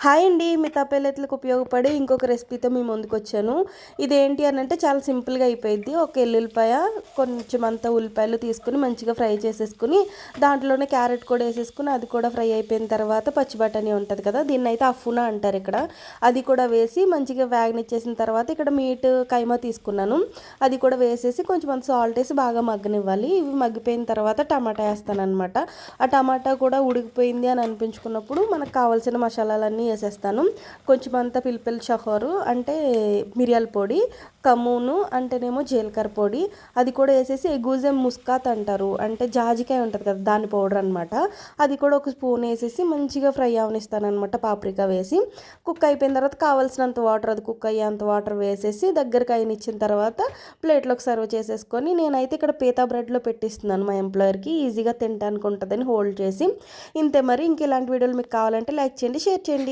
Hi అండి మిగతా పెళ్ళెట్లకు ఉపయోగపడే ఇంకొక రెసిపీతో మేము ముందుకు వచ్చాను ఇదేంటి అని అంటే చాలా సింపుల్గా అయిపోయింది ఒక ఎల్లుల్లిపాయ కొంచెం అంత ఉల్లిపాయలు తీసుకుని మంచిగా ఫ్రై చేసేసుకుని దాంట్లోనే క్యారెట్ కూడా వేసేసుకుని అది కూడా ఫ్రై అయిపోయిన తర్వాత పచ్చి బఠానీ ఉంటుంది కదా దీన్ని అయితే అఫునా అంటారు ఇక్కడ. అది కూడా వేసి మంచిగా వేగనిచ్చేసిన తర్వాత ఇక్కడ మీట్ కైమా తీసుకున్నాను. అది కూడా వేసేసి కొంచెం అంత సాల్ట్ వేసి బాగా మగ్గనివ్వాలి. ఇవి మగ్గిపోయిన తర్వాత టమాటా వేస్తాను అనమాట ఆ టమాటా కూడా ఉడికిపోయింది అని అనిపించుకున్నప్పుడు మనకు కావాల్సిన మసాలాలన్నీ వేసేస్తాను కొంచెం అంతా పిలిపిల్ షహోరు అంటే మిరియాల పొడి కమ్మును అంటేనేమో జీలకర్ర పొడి అది కూడా వేసేసి ఎగూజెం ముస్కాత్ అంటారు. అంటే జాజికాయ ఉంటుంది కదా దాని పౌడర్ అనమాట అది కూడా ఒక స్పూన్ వేసేసి మంచిగా ఫ్రై అవనిస్తానమాట అనమాట పాప్రికా వేసి. కుక్ అయిపోయిన తర్వాత కావాల్సినంత వాటర్ అది కుక్ అయ్యేంత వాటర్ వేసేసి దగ్గరికి అయినిచ్చిన తర్వాత ప్లేట్లోకి సర్వ్ చేసేసుకొని నేనైతే ఇక్కడ పీతా బ్రెడ్లో పెట్టిస్తున్నాను మా ఎంప్లాయర్కి. ఈజీగా తినడానికి ఉంటుందని హోల్డ్ చేసి. ఇంతే మరి. ఇంక ఇలాంటి వీడియోలు మీకు కావాలంటే లైక్ చేయండి షేర్ చేయండి.